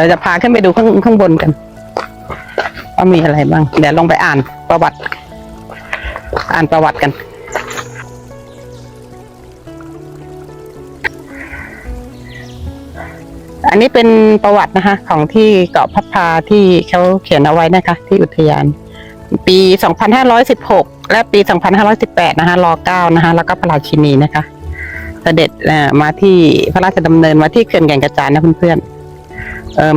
ดี๋ยวจะพาขึ้นไปดูข้างข้างบนกันว่ามีอะไรบ้าง เดี๋ยวลงไปอ่านประวัติ อ่านประวัติกันอันนี้เป็นประวัตินะคะ ของที่เกาะพับพาที่เขาเขียนเอาไว้นะคะ ที่อุทยาน ปี 2516 และปี 2518 นะคะร9นะคะ แล้วก็พระราชินีนะคะ เสด็จมาที่พระราชดำเนินมาที่เขื่อนแก่งกระจานนะเพื่อนๆ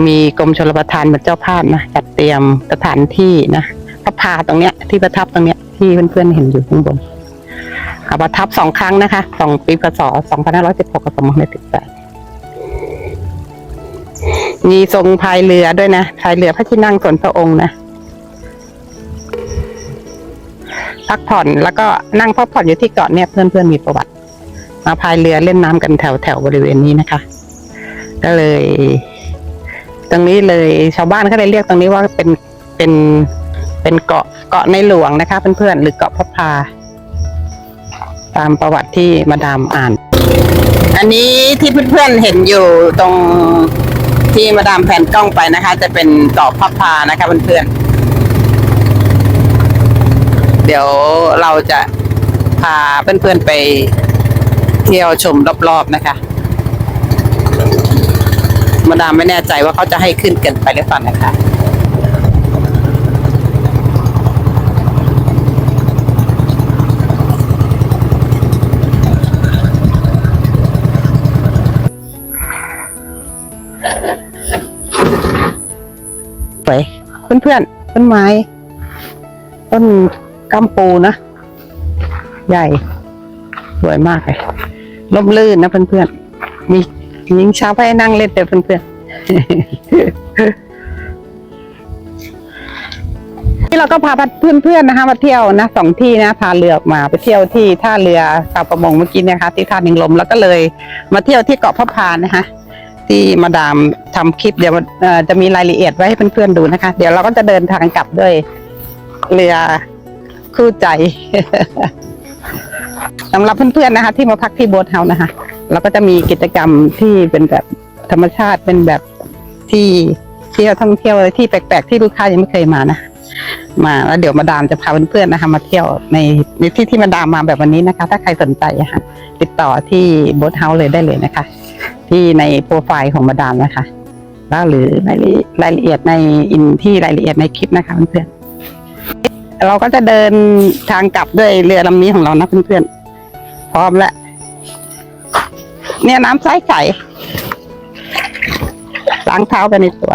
มีกรมชลประทานเป็นเจ้าภาพนะจัดเตรียมสถานที่นะพระพาตรงเนี้ย ที่ประทับตรงเนี้ยที่เพื่อนๆเห็นอยู่ข้างบนประทับสองครั้งนะคะสองปีพศ2516กับ2518มีทรงพายเรือด้วยนะพายเรือพระที่นั่งส่วนพระองค์นะพักผ่อนแล้วก็นั่งพักผ่อนอยู่ที่เกาะเนี่ยเพื่อนๆมีประวัติ มาพายเรือเล่นน้ำกันแถวแถวบริเวณนี้นะคะ ก็เลย ตรงนี้เลยชาวบ้านก็เลยเรียกตรงนี้ว่าเป็นเป็นเป็นเกาะเกาะในหลวงนะคะเพื่อนๆหรือเกาะพระพา ตามประวัติที่มาดามอ่าน อันนี้ที่เพื่อนๆเห็นอยู่ตรงที่มาดามแผ่นกล้องไปนะคะ จะเป็นเกาะพระพานะคะเพื่อนๆเดี๋ยวเราจะพาเพื่อนๆไปเที่ยวชมรอบๆนะคะ มาดามไม่แน่ใจว่าเขาจะให้ขึ้นเกินไปหรือเปล่านะคะไปเพื่อนๆต้นไม้ ต้นกัมปูนะ ใหญ่ สวยมากเลยล่มลื่นนะเพื่อนๆมี ยิงช้าให้นั่งเล่นเดี๋ยวเพื่อนๆที่เราก็พาเพื่อนๆนะคะ มาเที่ยวนะสองที่นะพาเรือออกมาไปเที่ยวที่ท่าเรือชาวประมงเมื่อกี้นะคะ ที่ท่านิงลมแล้วก็เลยมาเที่ยวที่เกาะพะพานนะคะที่มาดามทำคลิปเดี๋ยวจะมีรายละเอียดไว้ให้เพื่อนๆดูนะคะ เดี๋ยวเราก็จะเดินทางกลับด้วยเรือคู่ใจสำหรับเพื่อนๆนะคะ ที่มาพักที่โบ๊ทเฮานะคะ เราก็จะมีกิจกรรมที่เป็นแบบธรรมชาติเป็นแบบที่เที่ยวท่องเที่ยวที่แปลกๆที่ลูกค้ายังไม่เคยมานะมาแล้วเดี๋ยวมาดามจะพาเพื่อนๆนะคะ มาเที่ยวในในที่ที่มาดามมาแบบวันนี้นะคะ ถ้าใครสนใจค่ะ ติดต่อที่โบ๊ทเฮาส์เลยได้เลยนะคะ ที่ในโปรไฟล์ของมาดามนะคะแล้วหรือรารายละเอียดในอินที่รายละเอียดในคลิปนะคะเพื่อนๆเราก็จะเดินทางกลับด้วยเรือลำนี้ของเรานะเพื่อนๆพร้อมแล้ว เนี่ยน้ำใสใสล้างเท้าไปในตัว